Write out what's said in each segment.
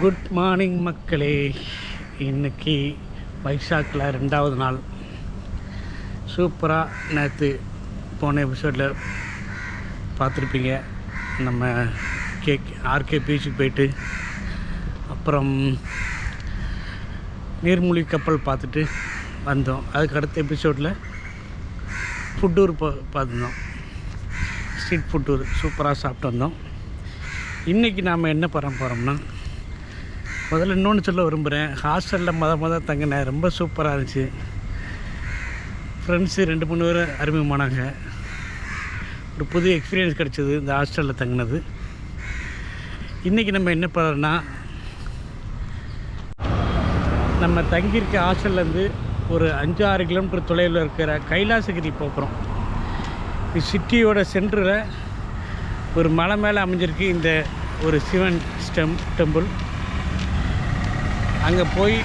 Good morning மக்களே. இன்னைக்கு வைசாக்கில் ரெண்டாவது நாள். சூப்பராக நேற்று போன எபிசோடில் பார்த்துருப்பீங்க. நம்ம கேக் ஆர்கே பீச்சுக்கு போயிட்டு அப்புறம் நீர்மூழ்கி கப்பல் பார்த்துட்டு வந்தோம். அதுக்கு அடுத்த எபிசோடில் ஃபுட்டூர் பா பார்த்துருந்தோம். ஸ்ட்ரீட் ஃபுட்டூர் சூப்பராக சாப்பிட்டு வந்தோம். இன்றைக்கி நாம் என்ன பண்ண போகிறோம்னா முதல்ல இன்னொன்று சொல்ல விரும்புகிறேன் ஹாஸ்டலில் மொதல் மொதல் தங்கினேன் ரொம்ப சூப்பராக இருந்துச்சு. ஃப்ரெண்ட்ஸு ரெண்டு மூணு பேர் அறிமுகமானாங்க ஒரு புது எக்ஸ்பீரியன்ஸ் கிடச்சிது இந்த ஹாஸ்டலில் தங்கினது. இன்றைக்கி நம்ம என்ன பண்ணுறோன்னா நம்ம தங்கியிருக்க ஹாஸ்டல்லேருந்து ஒரு அஞ்சு ஆறு கிலோமீட்டர் தொலைவில் இருக்கிற கைலாசகிரி போகிறோம் இது சிட்டியோட சென்டரில் ஒரு மலை மேலே அமைஞ்சிருக்கு இந்த ஒரு சிவன் ஸ்டெம் டெம்பிள் அங்கே போய்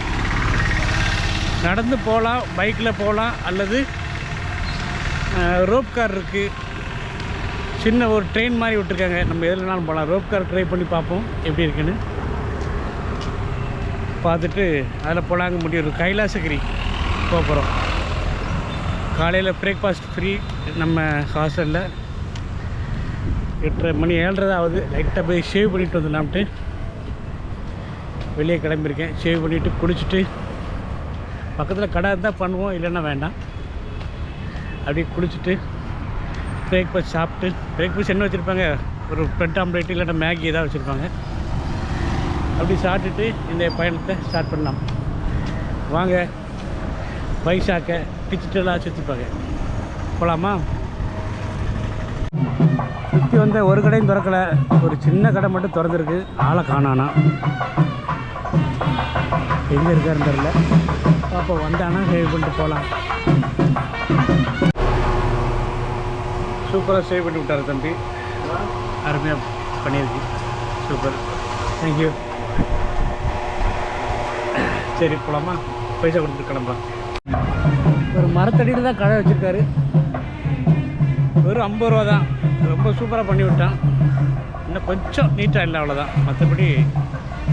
நடந்து போகலாம் பைக்கில் போகலாம் அல்லது ரோப் கார் இருக்குது சின்ன ஒரு ட்ரெயின் மாதிரி விட்டுருக்காங்க. நம்ம எதுலனாலும் போகலாம். ரோப் கார் ட்ரை பண்ணி பார்ப்போம். எப்படி இருக்குன்னு. பார்த்துட்டு அதில் போகலாங்க முடியும் கைலாசகிரி போக போகிறோம். காலையில் பிரேக்ஃபாஸ்ட் ஃப்ரீ நம்ம ஹாஸ்டலில் எட்டரை மணி ஏழரை ஆகுது. லைட்டாக போய் ஷேவ் பண்ணிட்டு வந்துடலாம்ட்டு. வெளியே கிளம்பியிருக்கேன். ஷேவ் பண்ணிவிட்டு குளிச்சுட்டு பக்கத்தில் கடை இருந்தால் பண்ணுவோம் இல்லைன்னா வேண்டாம். அப்படியே குளிச்சுட்டு பிரேக்ஃபாஸ்ட் சாப்பிட்டு பிரேக்ஃபாஸ்ட் என்ன வச்சுருப்பாங்க? ஒரு பிரெட் ஆம்லேட் இல்லைன்னா மேகி ஏதாவது வச்சுருப்பாங்க. அப்படி சாப்பிட்டுட்டு இந்த பயணத்தை ஸ்டார்ட் பண்ணலாம். வாங்க வைசாக்க டிஜிட்டலாக சுற்றிப்பாங்க போகலாமா சுற்றி வந்த ஒரு கடையும் திறக்கலை. ஒரு சின்ன கடை மட்டும் திறந்துருக்கு. ஆளை காணானா? எங்கே இருக்காருன்னு தெரில பாப்பா வந்தானா சேவ் பண்ணிட்டு போகலாம் சூப்பராக சேவ் பண்ணி விட்டார் தம்பி. அருமையாக பண்ணியிருக்கு. சூப்பர். தேங்க்யூ சரி போகலாமா பைசா கொடுத்துட்டு கிளம்பலாம். ஒரு மரத்தடியில் தான் கடை வச்சுருக்காரு. வெறும் ஐம்பது ரூபா தான். ரொம்ப சூப்பராக பண்ணி விட்டான். இன்னும் கொஞ்சம் நீட்டாக இல்லை அவ்வளோதான் மற்றபடி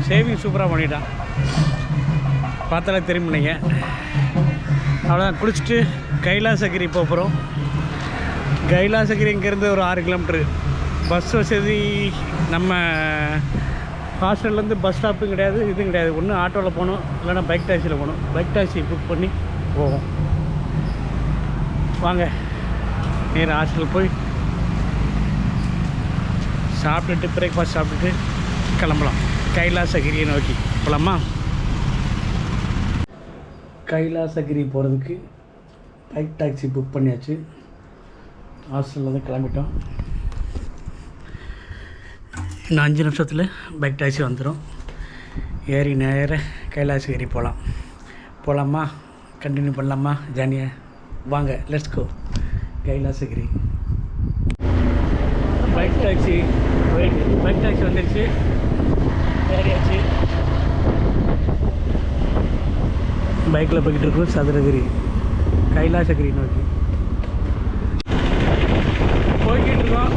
சேவிங் சூப்பராக பண்ணிட்டான். பார்த்தாலே தெரியும் நீங்கள் அவ்வளோதான் குளிச்சுட்டு கைலாசகிரி போக போகிறோம் கைலாசகிரி இங்கேருந்து ஒரு ஆறு கிலோமீட்ரு பஸ் வசதி நம்ம ஹாஸ்டல்லேருந்து பஸ் ஸ்டாப்பும் கிடையாது இதுவும் கிடையாது. ஒன்று ஆட்டோவில் போகணும் இல்லைன்னா பைக் டாக்ஸியில் போகணும். பைக் டாக்ஸி புக் பண்ணி போவோம். வாங்க. நேராக ஹாஸ்டல் போய் சாப்பிட்டுட்டு பிரேக்ஃபாஸ்ட் சாப்பிட்டுட்டு கிளம்பலாம். கைலாசகிரியை நோக்கி. போகலாமா கைலாசகிரி போகிறதுக்கு பைக் டாக்ஸி புக் பண்ணியாச்சு. ஹாஸ்டலில் தான் கிளம்பிட்டோம். இன்னும் அஞ்சு நிமிஷத்தில் பைக் டாக்ஸி வந்துடும் ஏறி நேர கைலாசகிரி போகலாம் போகலாமா கண்டினியூ பண்ணலாமா? ஜானியா வாங்க let's go Kailasagiri. Bike taxi bike taxi வந்துடுச்சு ஏறியாச்சு. பைக்கில் போய்கிட்டு இருக்கோம் சதுரகிரி. கைலாசகிரி நோக்கி. போய்கிட்டு இருக்கோம்.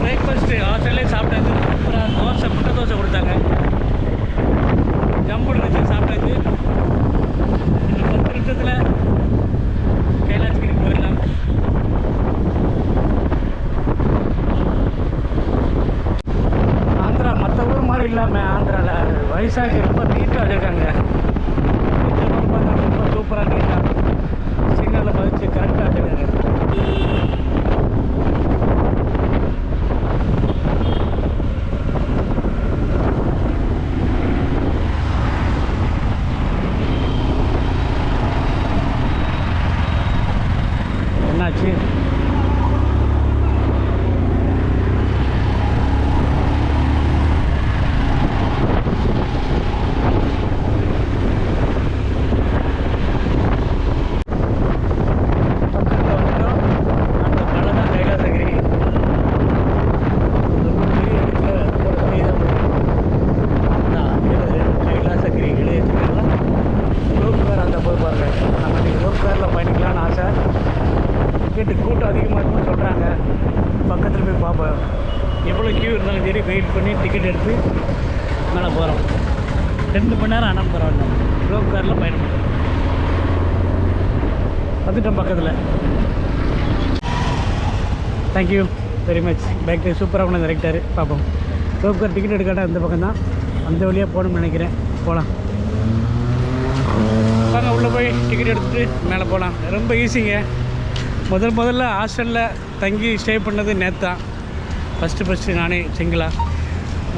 பிரேக்ஃபாஸ்ட்டு ஹாஸ்டல்லே சாப்பிட்டாச்சு அப்புறம் தோசை முட்டை தோசை கொடுத்தாங்க ஜம்பு இருந்துச்சு சாப்பிட்டாச்சு இன்னும் பத்து நிமிஷத்தில் கைலாசகிரி போயிடலாம் ஆந்திரா மற்ற ஊர் மாதிரி இல்லாமல் ஆந்திராவில் வைசாகி ரொம்ப நீட்டாக வச்சுருக்காங்க ரொம்ப சூப்பராக நீட்டாக சிக்னலில் பதிச்சு கரெக்டாக வச்சுருக்காங்க என்னாச்சு பக்கத்தில் வந்துட்டோம் அந்த மலை தான் கைலாசகிரி ரொம்ப பெரிய இடத்துல போட தெரியுதா அதான் இது கைலாசகிரி இளையத்துலாம் ரோப் கார் அந்த போய் பாருங்க நம்ம இன்னைக்கு ரோப் காரில் பயணிக்கலாம்னு ஆசை டிக்கெட்டு கூட்டம் அதிகமாக இருக்குன்னு சொல்கிறாங்க பக்கத்தில் போய் பார்ப்போம் எவ்வளோ க்யூ இருந்தாலும் சரி வெயிட் பண்ணி டிக்கெட் எடுத்து மேலே போகிறோம் ரெண்டு மணி நேரம் ஆனால் பரவாயில்ல ரோப் காரில் பயணம் பண்ணுறோம் வந்துட்டோம் பக்கத்தில். தேங்க்யூ வெரி மச் பேக் சூப்பராக கொண்டு இறக்கிட்டாரு. பார்ப்போம் ரோப் டிக்கெட் எடுக்காட்டா அந்த பக்கம் தான். அந்த வழியாக போகணும்னு நினைக்கிறேன். போகலாம் வாங்க உள்ளே போய் டிக்கெட் எடுத்துகிட்டு மேலே போகலாம் ரொம்ப ஈஸிங்க முதல் முதல்ல ஹாஸ்டலில் தங்கி ஸ்டே பண்ணது நேற்று தான் ஃபஸ்ட்டு ஃபஸ்ட்டு நானே சிங்கிளாக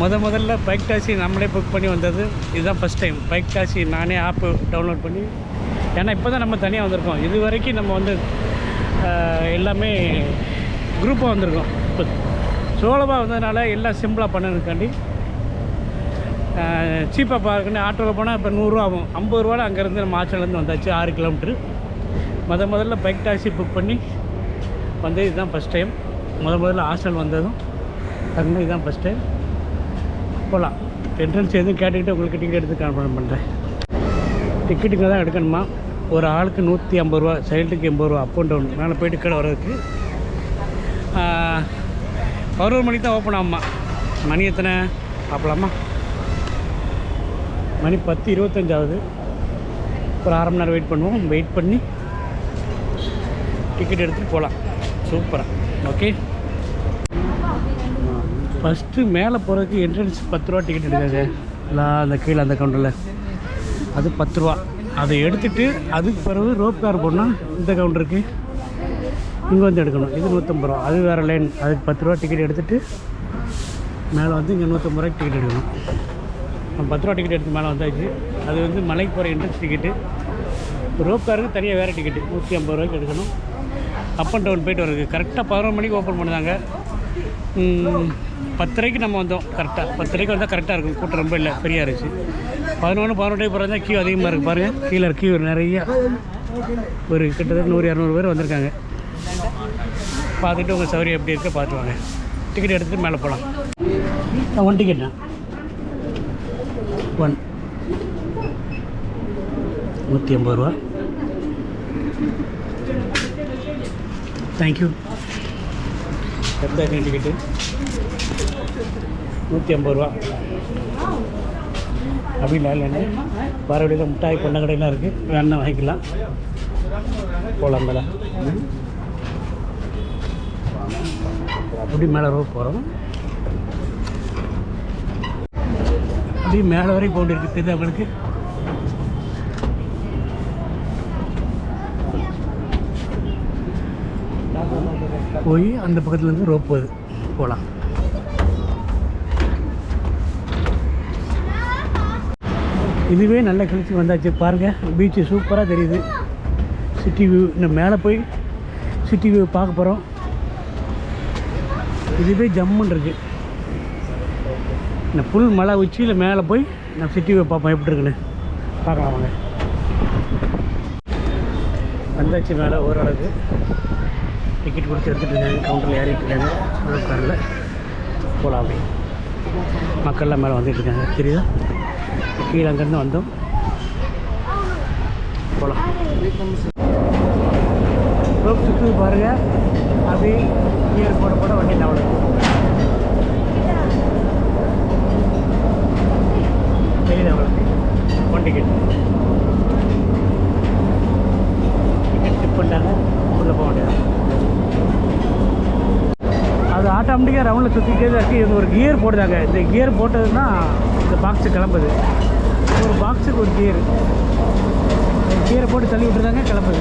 முத முதல்ல பைக் டாக்ஸி நம்மளே புக் பண்ணி வந்தது. இதுதான் ஃபஸ்ட் டைம் பைக் டாக்ஸி நானே ஆப்பு டவுன்லோட் பண்ணி ஏன்னா இப்போ தான் நம்ம தனியாக வந்திருக்கோம். இது வரைக்கும் நம்ம வந்து எல்லாமே குரூப்பாக வந்திருக்கோம். இப்போ சோலமாக வந்ததுனால எல்லாம் சிம்பிளாக பண்ணதுக்காண்டி சீப்பாக பார்க்கணும். ஆட்டோவில் போனால் இப்போ நூறுரூவா ஆகும். ஐம்பது ரூபாவில் அங்கேருந்து நம்ம ஆச்சலேருந்து வந்தாச்சு ஆறு கிலோமீட்ரு முத முதல்ல பைக் டாக்ஸி புக் பண்ணி வந்து இதுதான் ஃபஸ்ட் டைம் முத முதல்ல ஹாஸ்டல் வந்ததும் தங்கினது இதுதான் ஃபஸ்ட் டைம் போகலாம் என்ட்ரன்ஸ் எதுவும் கேட்டுக்கிட்டு உங்களுக்கு டிக்கெட் எடுத்து கன்ஃபார்ம் பண்ணுறேன் டிக்கெட்டுங்க தான் எடுக்கணுமா? ஒரு ஆளுக்கு நூற்றி ஐம்பது ரூபா சைல்டுக்கு எண்பது ரூபா அப் அண்ட் டவுன் மேலே போயிட்டு கடை வர்றதுக்கு பதினோரு மணிக்கு தான் ஓப்பன் ஆகுமா மணி எத்தனை? பார்க்கலாமா? மணி பத்து இருபத்தஞ்சாவது. ஒரு அரை மணி நேரம் வெயிட் பண்ணுவோம். வெயிட் பண்ணி டிக்கெட் எடுத்துகிட்டு போகலாம். சூப்பராக ஓகே ஃபஸ்ட்டு மேலே போகிறதுக்கு என்ட்ரன்ஸ் பத்து ரூபா டிக்கெட் எடுக்காது. இல்லை அந்த கீழே அந்த கவுண்டரில் அது பத்து ரூபா. அதை எடுத்துகிட்டு அதுக்கு பிறகு ரோப் கார் போனால் இந்த கவுண்டருக்கு இங்கே வந்து எடுக்கணும். இது நூற்றம்பது ரூபா. அது வேறு லைன் அதுக்கு பத்து ரூபா டிக்கெட் எடுத்துகிட்டு மேலே வந்து இங்கே நூற்றம்பது ரூபாய்க்கு டிக்கெட் எடுக்கணும். பத்து ரூபா டிக்கெட் எடுத்து மேலே வந்தாச்சு. அது வந்து மலைக்கு போகிற என்ட்ரன்ஸ் டிக்கெட்டு ரோப் காருக்கு தனியாக வேறு டிக்கெட்டு நூற்றி ஐம்பது ரூபாய்க்கு எடுக்கணும். அப் அண்ட் டவுன் போயிட்டு வருது கரெக்டாக பதினொரு மணிக்கு ஓப்பன் பண்ணுறாங்க பத்தரைக்கு நம்ம வந்தோம். கரெக்டாக பத்தரைக்கு வந்தால் கரெக்டாக இருக்கும். கூட்டம் ரொம்ப இல்லை. ஃப்ரீயாக இருந்துச்சு. பதினொன்று பதினொன்றே பிறகு தான் கியூ அதிகமாக இருக்குது பாருங்கள் கீழே கியூ நிறையா ஒரு கிட்டத்தட்ட நூறு இரநூறு பேர் வந்திருக்காங்க. பார்த்துட்டு உங்கள் சௌரியம் எப்படி இருக்க பார்த்து வாங்க. டிக்கெட் எடுத்துகிட்டு மேலே போகலாம். ஒன் டிக்கெட்ண்ணா ஒன் நூற்றி ஐம்பது ரூபா. தேங்க்யூ எத்தனை டிக்கெட்டு நூற்றி ஐம்பது ரூபா. அப்படின்னா இல்லைன்னு வர வழியில் மிட்டாய் பண்ண கடையெல்லாம் இருக்குது வேணா வாங்கிக்கலாம். போகலாம் மேலே அப்படி மேலே ரோப் போகிறோம் அப்படி மேலே வரைக்கும் போகிட்டு இருக்குது தெரியுது அவங்களுக்கு போய் அந்த பக்கத்துலேருந்து ரோப் போகுது. போகலாம் இதுவே நல்ல கழிச்சு வந்தாச்சு பாருங்கள் பீச்சு சூப்பராக தெரியுது. சிட்டி வியூ இன்னும் மேலே போய் சிட்டி வியூ பார்க்க போகிறோம் இதுவே ஜம்முன்னு இருக்குது இந்த புல் மலை உச்சியில் மேலே போய் நான் சிட்டி வியூ பார்ப்போம். எப்படி இருக்குன்னு. பார்க்கலாம் வாங்க. வந்தாச்சு மேலே ஓரளவுக்கு டிக்கெட் கொடுத்து எடுத்துகிட்டு இருக்காங்க கவுண்டரில் ஏறிட்டு இருக்காங்க காரில் போகலாம் அப்படி மக்கள்லாம் மேலே வந்துட்டு இருக்காங்க. தெரியுதா? கீழே அங்கேருந்து வந்தோம். போகலாம் ரோப் சுற்று பாருங்கள் அப்படியே கியர் போட போட வண்டி நவலை தெரியுது அவளுக்கு ஒன் டிக்கெட் டிக்கெட் செக் பண்ணிட்டாங்க உள்ளே போக அது ஆட்டோமேட்டிக்காக ரவுண்டில் சுற்றிக்கிட்டே தான் இருக்குது இது ஒரு கியர் போடுதாங்க இந்த கியர் போட்டதுன்னா இந்த பாக்ஸு கிளம்புது. பாக்ஸுக்கு ஒரு கியர் கியரை போட்டு தள்ளி விட்டுருந்தாங்க கிளம்புது.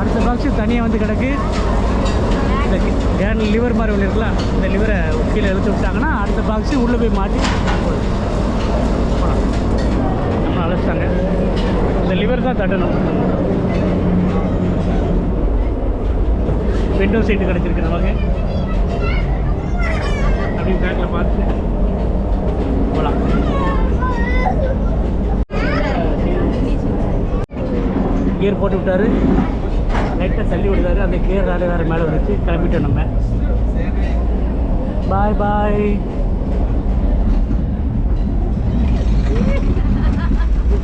அடுத்த பாக்ஸு தனியாக வந்து கிடக்கு. இந்த கேன் லிவர் மாதிரி ஒன்று இருக்கலாம் இந்த லிவரை கீழே இழுத்து விட்டாங்கன்னா அடுத்த பாக்ஸு உள்ளே போய் மாட்டி போகுது. நம்ம அழைச்சிட்டாங்க. இந்த லிவர் தான் தட்டணும். விண்டோ சீட்டு கிடச்சிருக்கு நமக்கு. அப்படின்னு பேக்கில் பார்த்து போகலாம் கியர் போட்டு விட்டாரு. லைட்டாக தள்ளி விடுறாரு. அந்த கியர் வேறு வேறு மேலே வந்துச்சு. கிளம்பிட்டோம் நம்ம. பாய் பாய்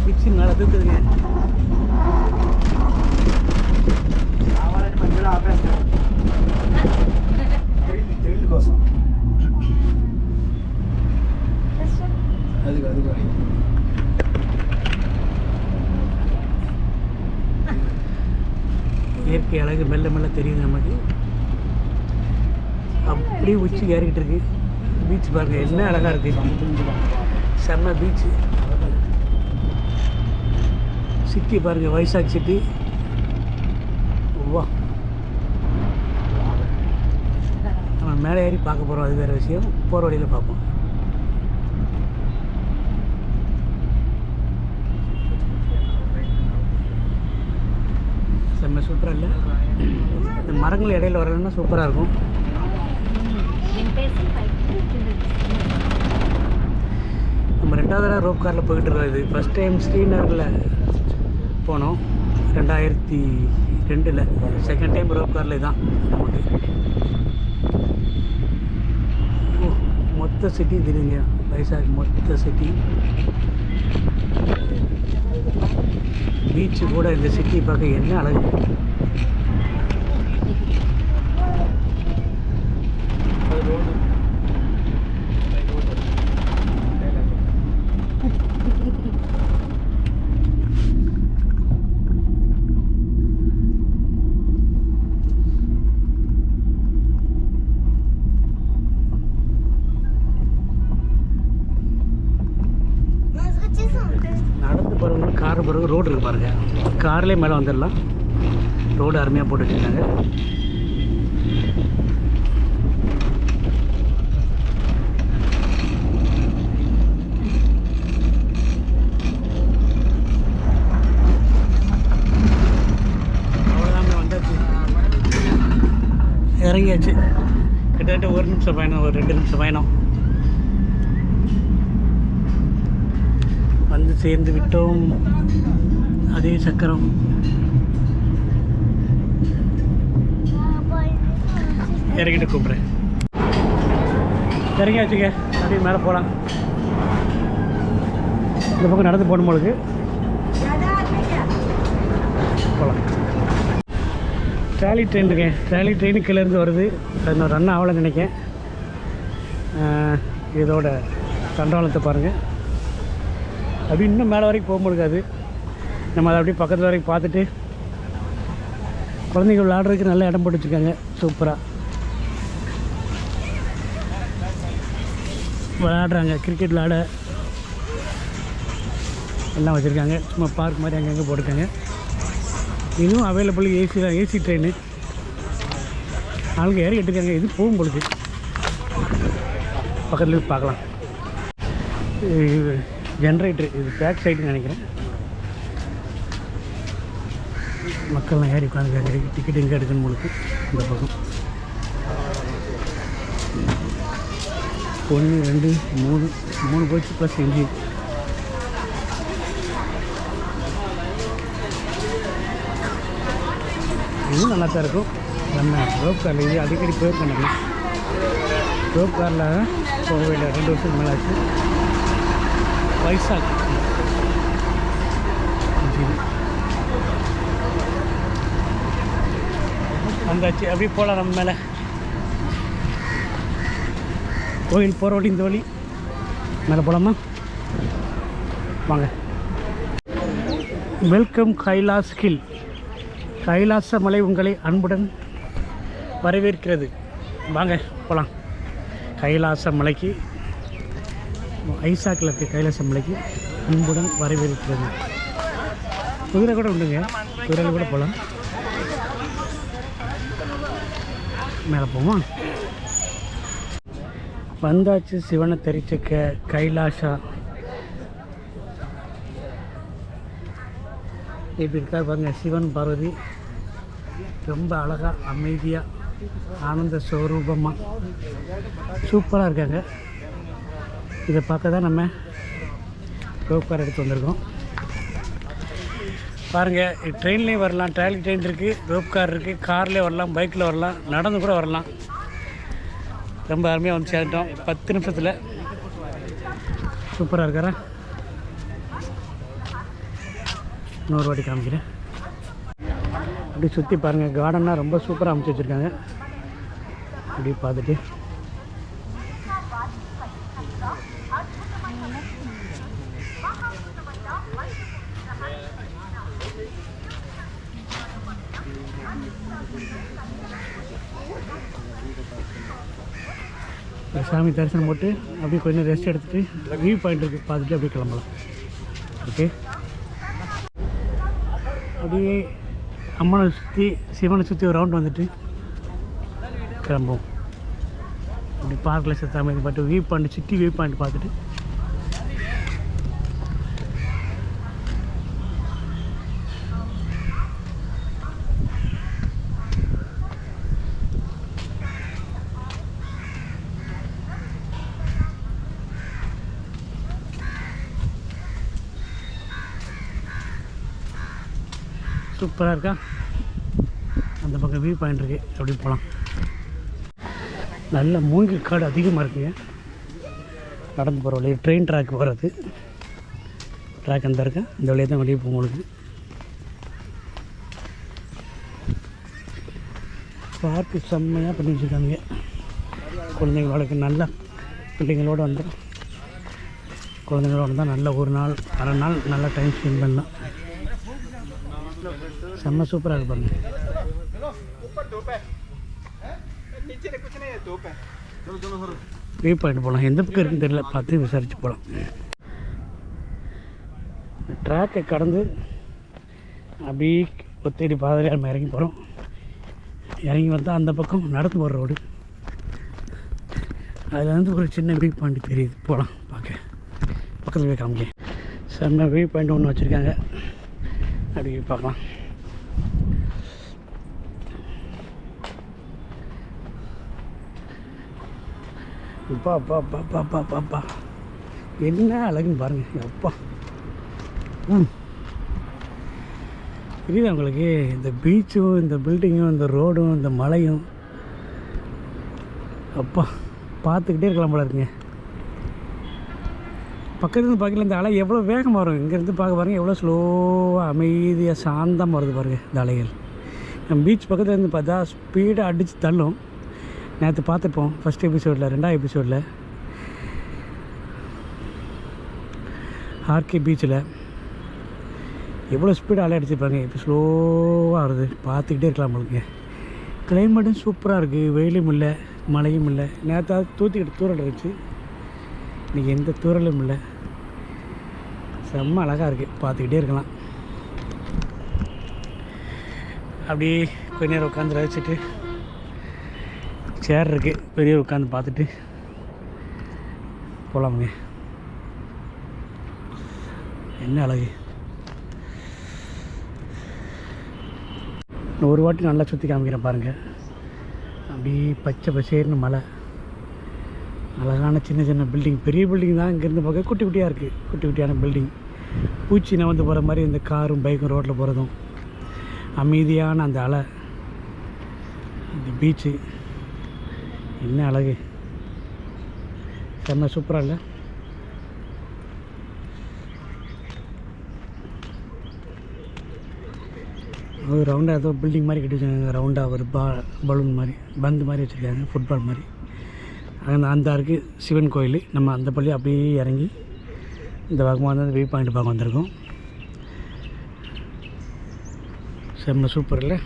பிச்சு மேலே தூக்குதுங்க కోసం அதுக்கு அது மாதிரி இயற்கை அழகு மெல்ல மெல்ல தெரியுது நமக்கு. அப்படியே உச்சி ஏறிக்கிட்டு இருக்கு. பீச் பாருங்க என்ன அழகா இருக்கு. செம்ம பீச்சு சிட்டி பாருங்க வைசாக் சிட்டி வா. நம்ம மேலே ஏறி பார்க்க போகிறோம் அது வேறு விஷயம். போகிற வழியில் பார்ப்போம். செம்ம சூப்பராக இல்லை. இந்த மரங்கள் இடையில வரலன்னா சூப்பராக இருக்கும். நம்ம ரெண்டாவது தடவை ரோப் காரில் போய்கிட்டு இருக்கோம் இது. ஃபஸ்ட் டைம் ஸ்ரீநகரில் போனோம். ரெண்டாயிரத்தி ரெண்டில். செகண்ட் டைம் ரோப் காரில் தான் நமக்கு. ஓ, மொத்த சிட்டி தெரியுங்க வைசாக் மொத்த சிட்டி பீச்சு கூட இந்த சிட்டி பார்க்க என்ன அழகு அது ரோடு நடந்து போகிறவங்க கார் போகிறவங்க ரோடு இருக்கு பாருங்க கார்லேயே மேலே வந்துடலாம் ரோடு அருமையாக போட்டு வச்சுருக்காங்க இறங்கியாச்சு. கிட்டத்தட்ட ஒரு நிமிஷம் பயணம் ஒரு ரெண்டு நிமிஷம் பயணம். வந்து சேர்ந்து விட்டோம். அதே சக்கரம். இறங்கிட்டு கூப்பிட்றேன். இறங்கியாச்சுங்க அப்படியே மேலே போகலாம். இந்த பக்கம் நடந்து போகணும்போது போகலாம். ட்ராலி ட்ரெயின் இருக்கேன். ட்ராலி ட்ரெயின் கீழேருந்து வருது. அது ரன் ஆகலைன்னு நினைக்கேன் இதோட தண்டவாளத்தை பாருங்கள் அப்படி இன்னும் மேலே வரைக்கும் போக முடியாது. நம்ம அதை அப்படியே பக்கத்தில் வரைக்கும் பார்த்துட்டு குழந்தைங்க விளையாடுறதுக்கு நல்ல இடம் போட்டு வச்சுருக்காங்க. சூப்பராக விளையாடுறாங்க. கிரிக்கெட் விளாட எல்லாம் வச்சுருக்காங்க. சும்மா பார்க் மாதிரி அங்கங்கே போட்டிருக்காங்க. இதுவும் அவைலபிள் ஏசி தான். ஏசி ட்ரெயின் ஆளுங்க ஏறி இருக்காங்க இது போகும் பொழுது. பக்கத்துலேருந்து பார்க்கலாம். இது ஜென்ரேட்டர் இது பேக் சைடுன்னு நினைக்கிறேன். மக்கள்லாம் ஏறி உட்காந்துருக்காங்க டிக்கெட் எங்கே எடுக்கணும் உங்களுக்கு? இந்த பக்கம். ஒன்று ரெண்டு மூணு மூணு போச்சு ப்ளஸ் அஞ்சு இதுவும் நல்லா தான் இருக்கும். நம்ம ரோப் காரில் இது அடிக்கடி போயிருக்கேன் நான் ரோப் காரில் வேண்டிய ரெண்டு வருஷத்துக்கு மேலே ஆச்சு வைசாக் இது. வந்தாச்சு. அப்படியே போகலாம் நம்ம மேலே. கோயில் போகிற வழி இந்த வழி. மேலே போகலாமா வாங்க. வெல்கம் கைலாஸ் ஹில் கைலாச மலை உங்களை அன்புடன் வரவேற்கிறது. வாங்க போகலாம் கைலாச மலைக்கு ஐசாக்கில் இருக்க கைலாச மலைக்கு அன்புடன் வரவேற்கிறது. குதிரை கூட உண்டுங்க. குதிரையில் கூட போகலாம் மேலே போமா வந்தாச்சு சிவனை தெரிச்சுக்க கைலாஷா இப்படி இருக்கா பாருங்க சிவன் பார்வதி. ரொம்ப அழகாக அமைதியாக ஆனந்த ஸ்வரூபமாக சூப்பராக இருக்காங்க. இதை பார்க்க தான் நம்ம ரோப்பார் எடுத்து வந்திருக்கோம். பாருங்கள் ட்ரெயின்லேயும் வரலாம் ட்ராலி ட்ரெயின் இருக்குது ரோப் கார் இருக்குது கார்லேயே வரலாம் பைக்கில் வரலாம் நடந்து கூட வரலாம். ரொம்ப அருமையாக வந்து சேர்ந்துட்டோம். பத்து நிமிஷத்தில். சூப்பராக இருக்காரா? இன்னொரு வாட்டி காமிக்கிறேன். அப்படி சுற்றி பாருங்கள் கார்டன்லாம் ரொம்ப சூப்பராக அமைச்சு வச்சுருக்காங்க. அப்படி பார்த்துட்டு. சாமி தரிசனம் போட்டு அப்படியே கொஞ்சம் ரெஸ்ட் எடுத்துட்டு வியூ பாயிண்ட் இருக்குது பார்த்துட்டு அப்படியே கிளம்பலாம். ஓகே அப்படியே அம்மனை சுற்றி சிவனை சுற்றி ஒரு ரவுண்ட் வந்துட்டு கிளம்புவோம். அப்படி பார்க்கில் சுத்தாமல் இது வியூ பாயிண்ட் சுற்றி வியூ பாயிண்ட் பார்த்துட்டு சூப்பராக இருக்கா? அந்த பக்கம் வியூ பாயிண்ட் இருக்குது அப்படி போகலாம் நல்ல மூங்கில் காடு அதிகமாக இருக்குங்க நடந்து போகிற வழி ட்ரெயின் ட்ராக் போகிறது ட்ராக் அந்த இருக்கா? இந்த வழியாக தான் வெளியே போகும் உங்களுக்கு பார்க்கு செம்மையாக பண்ணி வச்சுருக்காங்க குழந்தைங்களோட நல்ல பிள்ளைங்களோடு வந்துடும் குழந்தைங்களோட வந்தால் நல்ல ஒரு நாள் அரை நாள் நல்லா டைம் ஸ்பெண்ட் பண்ணலாம். செம்ம சூப்பராக இருக்கு பாருங்க. வியூ பாயிண்ட் போகலாம் எந்த பக்கம் இருக்குன்னு தெரியல. பார்த்து விசாரிச்சு போகலாம் ட்ராக்கை கடந்து அப்படியே ஒத்தடி பாதையில் நம்ம இறங்கி போகிறோம் இறங்கி வந்தால் அந்த பக்கம் நடந்து போகிற ரோடு அதில் வந்து ஒரு சின்ன வியூ பாயிண்ட் தெரியுது. போகலாம் பார்க்க. பக்கத்தில் போய் காமிக்க செம்ம வியூ பாயிண்ட் ஒன்று வச்சுருக்காங்க. அப்படி பார்க்கலாம். அப்பா அப்பா அப்பா அப்பா அப்பா அப்பா அப்பா. என்ன அழகுன்னு பாருங்க அப்பா. ம். புரியுதா உங்களுக்கு? இந்த பீச்சும் இந்த பில்டிங்கும் இந்த ரோடும் இந்த மலையும். அப்பா பார்த்துக்கிட்டே இருக்கலாம் போல இருக்குங்க. பக்கத்துலேருந்து பார்க்கல இந்த அலை எவ்வளோ வேகமாக வரும். இங்கேருந்து பார்க்க பாருங்க எவ்வளோ ஸ்லோவாக அமைதியாக சாந்தமாக வருது பாருங்கள் இந்த அலைகள். நம்ம பீச் பக்கத்தில் இருந்து பார்த்தா ஸ்பீடாக அடித்து தள்ளும். நேற்று பார்த்துப்போம் ஃபஸ்ட் எபிசோடில் ரெண்டாவது எபிசோடில் ஆர்கே பீச்சில் எவ்வளோ ஸ்பீடாக அலை அடிச்சிருப்பாங்க. இப்போ ஸ்லோவாக வருது. பார்த்துக்கிட்டே இருக்கலாம் உங்களுக்கு கிளைமேட்டும் சூப்பராக இருக்குது வெயிலும் இல்லை மழையும் இல்லை. நேற்றாவது தூத்திக்கிட்டு தூரல் இருந்துச்சு. இன்றைக்கி எந்த தூரலும் இல்லை. செம்ம அழகாக இருக்குது பார்த்துக்கிட்டே இருக்கலாம். அப்படியே கொஞ்ச நேரம் உட்காந்து ரசிச்சுட்டு சேர் இருக்குது பெரிய உட்காந்து பார்த்துட்டு போகலாமுங்க என்ன அழகு. இன்னும் ஒரு வாட்டி நல்லா சுற்றி காமிக்கிறேன் பாருங்கள் அப்படியே பச்சை பசேர்னு மலை. அழகான சின்ன சின்ன பில்டிங் பெரிய பில்டிங் தான் இங்கேருந்து பார்க்க குட்டி குட்டியாக இருக்குது குட்டி குட்டியான பில்டிங் பூச்சி வந்து போகிற மாதிரி இந்த காரும் பைக்கும் ரோட்டில் போகிறதும் அமைதியான அந்த அலை. இந்த பீச்சு என்ன அழகு. செம்ம சூப்பராக இல்லை? ஒரு ரவுண்டாக ஏதோ பில்டிங் மாதிரி கட்டி வச்சுருக்காங்க. ரவுண்டாக ஒரு பா பலூன் மாதிரி பந்து மாதிரி வச்சுருக்காங்க. ஃபுட்பால் மாதிரி. அந்த அந்த இருக்குது சிவன் கோயில். நம்ம அந்த பள்ளி அப்படியே இறங்கி இந்த பக்கமாக வந்து வியூ பாயிண்ட் பார்க்க வந்திருக்கோம். செம்ம சூப்பர் இல்லை?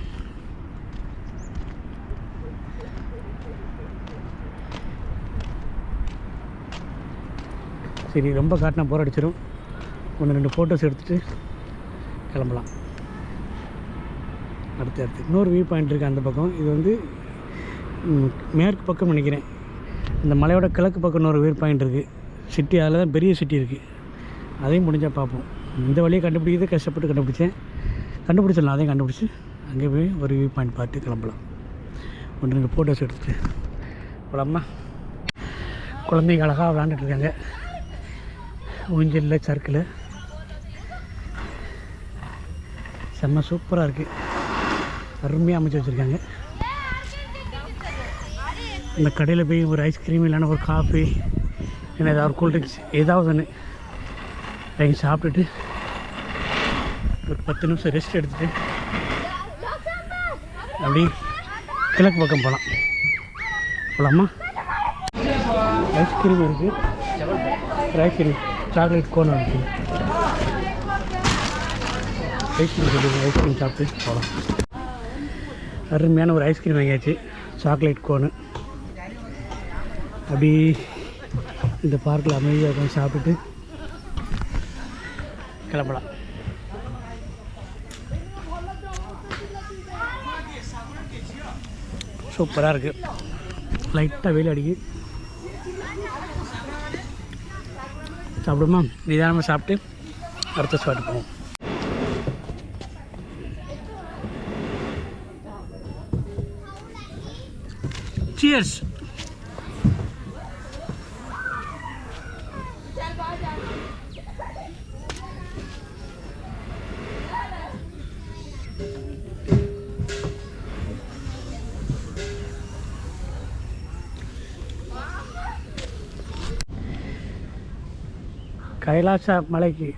சரி ரொம்ப காட்டினா போர் அடிச்சிடும் ஒன்று ரெண்டு ஃபோட்டோஸ் எடுத்துகிட்டு கிளம்பலாம். அடுத்து அடுத்து. இன்னொரு வியூ பாயிண்ட் இருக்குது அந்த பக்கம். இது வந்து மேற்கு பக்கம் நினைக்கிறேன். இந்த மலையோட கிழக்கு பக்கம் இன்னொரு வியூ பாயிண்ட் இருக்குது சிட்டி அதில் தான் பெரிய சிட்டி இருக்குது அதையும் முடிஞ்சால் பார்ப்போம். இந்த வழியை கண்டுபிடிக்கிறது கஷ்டப்பட்டு கண்டுபிடிச்சேன். கண்டுபிடிச்சிடலாம் அதையும் கண்டுபிடிச்சி அங்கே போய் ஒரு வியூ பாயிண்ட் பார்த்து கிளம்பலாம். ஒன்று ரெண்டு ஃபோட்டோஸ் எடுத்துகிட்டு போலாமா குழந்தைங்க அழகாக விளாண்டுட்டு இருக்காங்க. ஊஞ்சலில் சர்க்கில் செம்ம சூப்பராக இருக்குது அருமையாக அமைச்சு வச்சுருக்காங்க. இந்த கடையில் போய் ஒரு ஐஸ்கிரீம் இல்லைன்னா ஒரு காஃபி இல்லை ஏதாவது ஒரு கூல்ட்ரிங்க்ஸ் ஏதாவது ஒன்று வாங்கி சாப்பிட்டுட்டு ஒரு பத்து நிமிஷம் ரெஸ்ட் எடுத்துகிட்டு அப்படி கிழக்கு பக்கம் போகலாம் போகலாமா ஐஸ்கிரீம் இருக்குது ஐஸ்கிரீம் சாக்லேட் கோன் இருக்குது ஐஸ்கிரீம் சொல்லுங்க ஐஸ்கிரீம் சாப்பிட்டு போகலாம் அருமையான ஒரு ஐஸ்கிரீம் வாங்கியாச்சு சாக்லேட் கோனு அப்படி இந்த பார்க்கில் அமைதியாக உட்காந்து சாப்பிட்டுட்டு கிளம்பலாம் சூப்பராக இருக்குது லைட்டாக வெயில் அடிக்கு சாப்பிடுமா? நிதானமாக சாப்பிட்டு அடுத்த ஸ்பாட்டு போவோம். சியர்ஸ் கைலாச மலைக்கு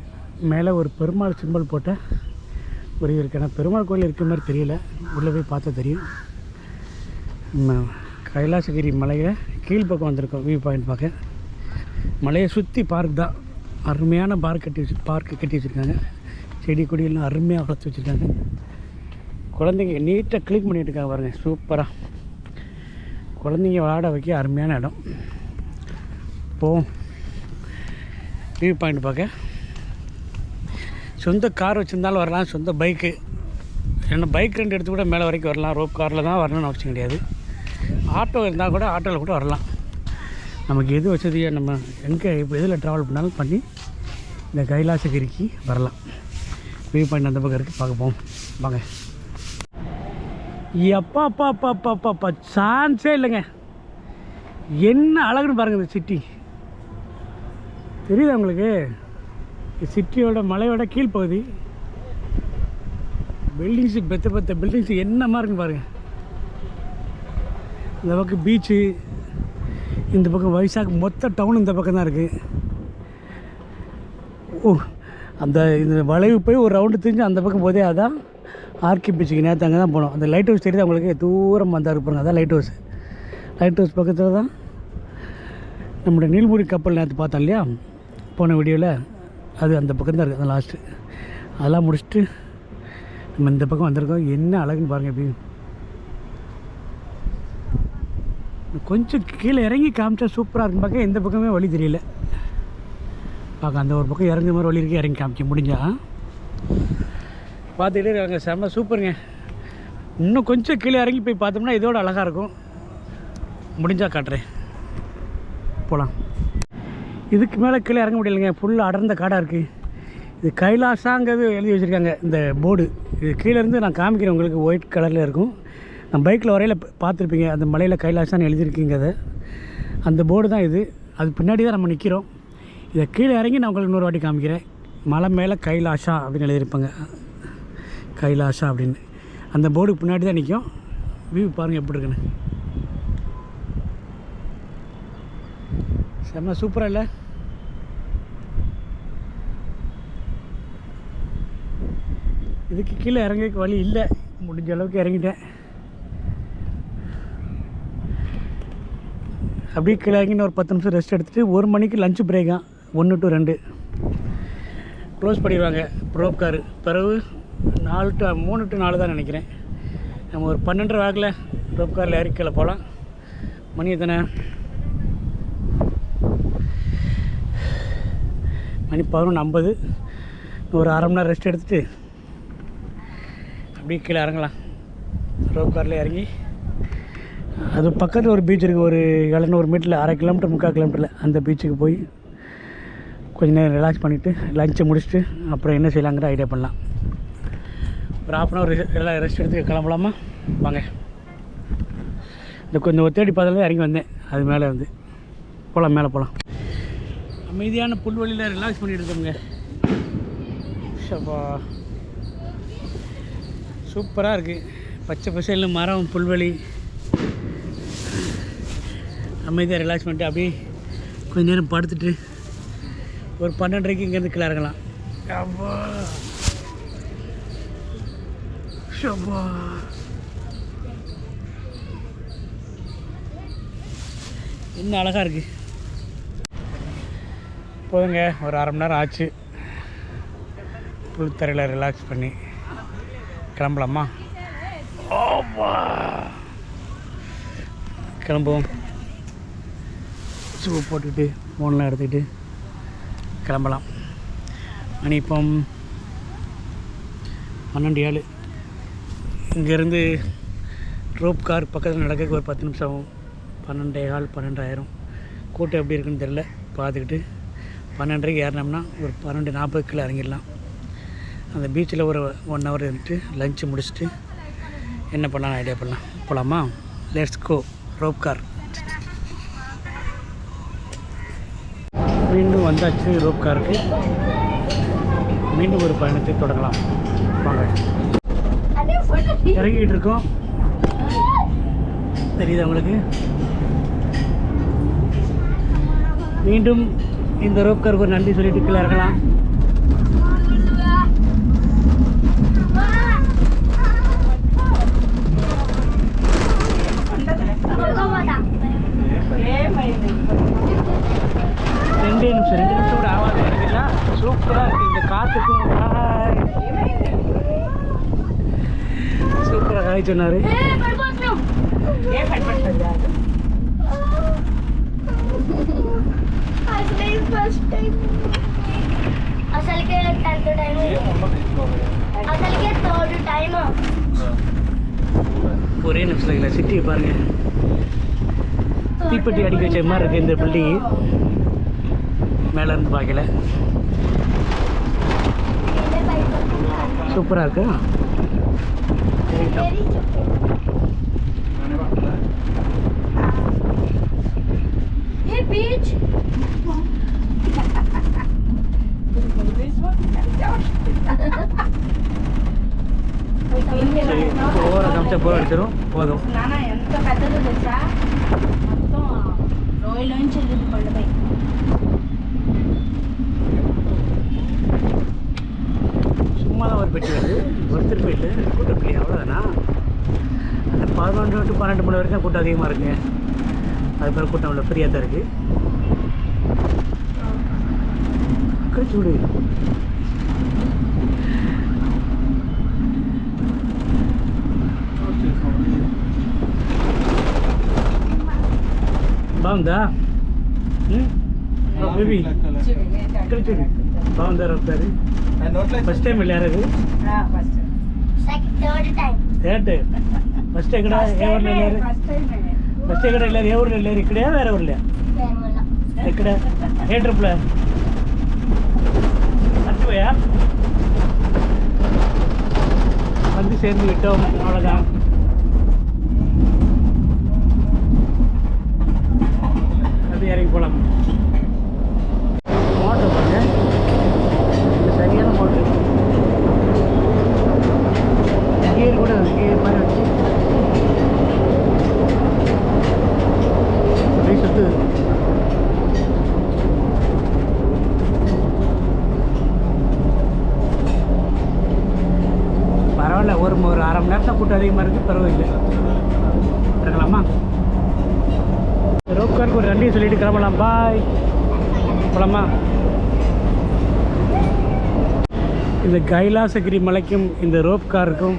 மேலே ஒரு பெருமாள் சிம்பல் போட்ட ஒரு இது ஆனால் பெருமாள் கோயில் இருக்கிற மாதிரி தெரியல. உள்ளே போய் பார்த்தா தெரியும். நம்ம கைலாசகிரி மலையில் கீழ்ப்பக்கம் வந்திருக்கோம் வியூ பாயிண்ட் பார்க்க. மலையை சுற்றி பார்க் தான். அருமையான பார்க் கட்டி வச்சு பார்க்கு கட்டி வச்சுருக்காங்க. செடி கொடியெல்லாம் அருமையாக வளர்த்து வச்சுருக்காங்க. குழந்தைங்க நீட்டாக க்ளீன் பண்ணிகிட்டு இருக்காங்க பாருங்கள் சூப்பராக குழந்தைங்க விளாட வைக்க அருமையான இடம். போவோம் வியூ பாயிண்ட் பார்க்க. சொந்த கார் வச்சுருந்தாலும் வரலாம் சொந்த பைக்கு ஏன்னா பைக் ரெண்டு எடுத்து கூட மேலே வரைக்கும் வரலாம். ரோப் காரில் தான் வரணும்னு அவசியம் கிடையாது. ஆட்டோ இருந்தால் கூட ஆட்டோவில் கூட வரலாம். நமக்கு எது வசதியோ நம்ம எங்கே இப்போ எதில் ட்ராவல் பண்ணாலும் பண்ணி இந்த கைலாசகிரிக்கு வரலாம். வியூ பாயிண்ட் அந்த பக்கம் இருக்குது பார்க்க போவோம். வாங்க. எப்பா அப்பா அப்பா அப்பா அப்பா அப்பா. சான்ஸே இல்லைங்க. என்ன அழகுன்னு பாருங்கள் இந்த சிட்டி தெரியுதா உங்களுக்கு? சிட்டியோட மலையோட கீழ்ப்பகுதி. பில்டிங்ஸு பெத்த பெத்த பில்டிங்ஸ் என்ன இருக்குன்னு பாருங்க. இந்த பக்கம் பீச்சு இந்த பக்கம் வைசாக் மொத்த டவுன் இந்த பக்கம் தான் இருக்குது ஓ அந்த இந்த வளைவு போய் ஒரு ரவுண்டு தெரிஞ்சு அந்த பக்கம் போதே அதான் ஆர்கி பீச்சுக்கு நேற்று அங்கே தான் போனோம். அந்த லைட் ஹவுஸ் தெரியுது உங்களுக்கு? தூரம் வந்தால் இருப்பாங்க அதான் லைட் ஹவுஸ் லைட் ஹவுஸ் பக்கத்தில் தான் நம்முடைய நீல்முடி கப்பல் நேற்று பார்த்தோம் இல்லையா? போன வீடியோவில் அது அந்த பக்கம் தான் இருக்குது அந்த லாஸ்ட்டு அதெல்லாம் முடிச்சுட்டு நம்ம இந்த பக்கம் வந்திருக்கோம். என்ன அழகுன்னு பாருங்கள் எப்படி. கொஞ்சம் கீழே இறங்கி காமிச்சா சூப்பராக இருக்கும் பார்க்க எந்த பக்கமே வழி தெரியல. பார்க்க அந்த ஒரு பக்கம் இறங்குற மாதிரி வழி இருக்கு இறங்கி காமிக்க முடிஞ்சா. பார்த்துக்கிட்டே இருக்காங்க செம்ம சூப்பருங்க இன்னும் கொஞ்சம் கீழே இறங்கி போய் பார்த்தோம்னா இதோட அழகாக இருக்கும். முடிஞ்சால் காட்டுறேன். போகலாம் இதுக்கு மேலே கீழே இறங்க முடியலைங்க. ஃபுல்லாக அடர்ந்த காடாக இருக்குது இது கைலாசாங்கிறது எழுதி வச்சுருக்காங்க இந்த போர்டு. இது கீழேருந்து நான் காமிக்கிறேன் உங்களுக்கு ஒயிட் கலரில் இருக்கும். நான் பைக்கில் வரையில் பார்த்துருப்பீங்க அந்த மலையில் கைலாசான்னு எழுதியிருக்கீங்க அதை அந்த போர்டு தான் இது. அது பின்னாடி தான் நம்ம நிற்கிறோம் இதை கீழே இறங்கி நான் உங்களுக்கு இன்னொரு வாட்டி காமிக்கிறேன். மலை மேலே கைலாஷா அப்படின்னு எழுதியிருப்பாங்க. கைலாஷா அப்படின்னு. அந்த போர்டுக்கு பின்னாடி தான் நிற்கும். வியூ பாருங்கள் எப்படி இருக்குன்னு. செம்ம சூப்பராக இல்லை? இதுக்கு கீழே இறங்கறதுக்கு வழி இல்லை. முடிஞ்ச அளவுக்கு இறங்கிட்டேன். அப்படியே கீழே இறங்கி ஒரு பத்து நிமிஷம் ரெஸ்ட் எடுத்துகிட்டு ஒரு மணிக்கு லஞ்ச் பிரேக்கா ஒன்று டு ரெண்டு. க்ளோஸ் பண்ணிடுவாங்க ரோப் காரு பிறகு நாலு டு மூணு டு நாலு தான் நினைக்கிறேன். நம்ம ஒரு பன்னெண்டரை வாக்கில் ரோப் காரில் இறக்கி கீழே போகலாம். மணி எத்தனை? மணி பதினொன்று ஐம்பது. ஒரு அரை மணி நேரம் ரெஸ்ட் எடுத்துகிட்டு அப்படியே கீழே இறங்கலாம். ரோப் காரில் இறங்கி. அது பக்கத்தில் ஒரு பீச் இருக்குது ஒரு எழுநூறு மீட்டரில் அரை கிலோமீட்டர் முக்கால் கிலோமீட்டரில் அந்த பீச்சுக்கு போய் கொஞ்ச நேரம் ரிலாக்ஸ் பண்ணிவிட்டு லஞ்சை முடிச்சுட்டு அப்புறம் என்ன செய்யலாங்கிற ஐடியா பண்ணலாம். ஒரு ஆஃப் அன் ஹவர் எல்லாம் ரெஸ்ட் எடுத்து கிளம்பலாமா? வாங்க. இந்த கொஞ்சம் தேடி பார்த்தாலே இறங்கி வந்தேன். அது மேலே வந்து. போகலாம் மேலே போகலாம் அமைதியான புல்வெளியில் ரிலாக்ஸ் பண்ணிட்டு இருக்கோங்க ஷப்பா சூப்பராக இருக்குது பச்சை பசேல்னு மரம் புல்வெளி. அமைதியாக ரிலாக்ஸ் பண்ணிட்டு அப்படியே கொஞ்ச நேரம் படுத்துட்டு ஒரு பன்னெண்டரைக்கு இங்கேருந்து கீழே இறங்கலாம் அப்பா ஷப்பா என்ன அழகாக இருக்குது போதுங்க ஒரு அரை மணி நேரம் ஆச்சு. புல்தரையில் ரிலாக்ஸ் பண்ணி. கிளம்பலாமா? ஆமா. கிளம்புவோம். ஷூ போட்டுக்கிட்டு ஃபோன்லாம் எடுத்துக்கிட்டு கிளம்பலாம். மணி இப்போ பன்னெண்டு ஏழு. இங்கேருந்து ரோப் கார் பக்கத்தில் நடக்க ஒரு பத்து நிமிஷம் ஆகும். பன்னெண்டே கால் பன்னெண்டாயிரம். கூட்டம் எப்படி இருக்குன்னு தெரில பார்த்துக்கிட்டு பன்னெண்டரைக்கு ஏறினோம்னா ஒரு பன்னெண்டு நாற்பதுக்குள்ளே இறங்கிடலாம். அந்த பீச்சில் ஒரு ஒன் ஹவர் இருந்துட்டு லஞ்சு முடிச்சுட்டு என்ன பண்ணலாம் ஐடியா பண்ணலாம். போகலாமா லெட்ஸ் கோ ரோப் கார் மீண்டும் வந்தாச்சு ரோப் காருக்கு மீண்டும் ஒரு பயணத்தை தொடங்கலாம். வாங்க. இறங்கிட்டு இருக்கோம். தெரியுது அவங்களுக்கு மீண்டும் இந்த ரோப்காருக்கு ஒரு நன்றி சொல்லிட்டு கீழே இறங்கலாம். ரெண்டே நிமிஷம் ரெண்டு நிமிஷம் கூட ஆகாது. சூப்பராக இருக்குது இந்த காற்றுக்கும் சூப்பராக காய் சொன்னார். అసలుకే టెన్త్ టైం అసలుకే థర్డ్ టైం ஒரே நிமிஷம் இல்லை சிட்டியை பாருங்க தீப்பெட்டி அடிக்க வச்ச மாதிரி இருக்குது இந்த பில்டிங்கு மேலே இருந்து பார்க்கல சூப்பராக இருக்கு காமிச்சா போர் அடிச்சிடும் போதும். சும்மா ஒரு பெட்டி வருது. ஒருத்தர் போயிட்டு கூட்டம் இல்லையா அவ்வளோதானா அந்த பதினொன்று பன்னெண்டு மணி வரைக்கும் கூட்டம் அதிகமாக இருக்குங்க அதுக்கப்புறம் கூட்டம் அவ்வளோ ஃப்ரீயாக தான் இருக்குது బాగుందా బేబీ ఇక్కడ చూడు బాగుందా ఒకసారి ఫస్ట్ టైం వెళ్ళారు అది first second third time third first ఎక్కడ ఏ ఊర్లో వెళ్ళారు ఫస్ట్ టైం ఫస్ట్ ఎక్కడ వెళ్ళారు ఏ ఊర్లో వెళ్ళారు ఇక్కడే వేరే ఊర్లే వేరుమల ఎక్కడ ఏ ట్రిప్లో மறந்துவையா வந்து சேர்ந்து விட்டோம் அவ்வளோதான் இறங்கி போகலாம் மோட்டர் பாருங்க இது சரியான மோட்டர் கியர் கூட கியர் மாதிரி வச்சு அப்படியே சுற்றுது பரவாயில்ல ஒரு ஒரு அரை மணி நேரத்தில் கூட்டம் அதிகமாக இருக்குது பரவாயில்லை இருக்கலாமா ரோப்காருக்கு கிளம்பலாம் பாய் போலாமா இந்த கைலாசகிரி மலைக்கும் இந்த ரோப் காருக்கும்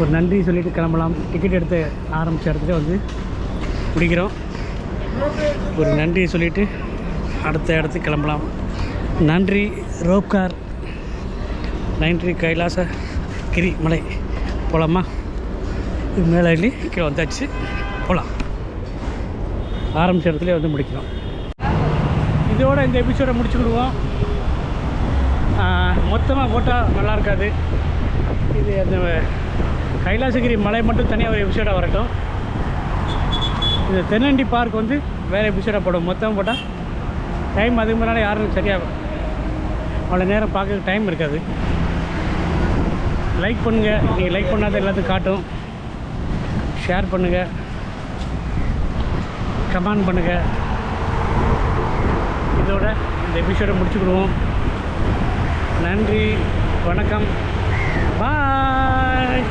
ஒரு நன்றி சொல்லிட்டு கிளம்பலாம். டிக்கெட் எடுத்து ஆரம்பித்த இடத்துல வந்து முடிக்கிறோம். ஒரு நன்றி சொல்லிவிட்டு அடுத்த இடத்துக்கு கிளம்பலாம். நன்றி ரோப் கார். நன்றி கைலாச கிரி மலை போகலாமா இது மேலே கீழே வந்தாச்சு. போகலாம் ஆரம்பிச்ச இடத்துல வந்து முடிக்கிறோம். இதோட இந்த எபிசோடை முடிச்சுக்கிடுவோம். மொத்தமாக போட்டால் நல்லா இருக்காது. இது அந்த கைலாசகிரி மலை மட்டும் தனியாக ஒரு எபிசோடாக வரட்டும். இந்த தென்னண்டி பார்க் வந்து வேறு எபிசோடாக போடும். மொத்தமாக போட்டால் டைம் அதுக்கு முன்னால் யாரும் சரியாக அவ்வளோ நேரம் பார்க்க டைம் இருக்காது. லைக் பண்ணுங்கள் நீங்கள் லைக் பண்ணாத எல்லாத்துக்கும் காட்டும். ஷேர் பண்ணுங்கள் கமெண்ட் பண்ணுங்கள் இதோட இந்த எபிசோடை முடிச்சுக்கிடுவோம். நன்றி வணக்கம். பாய்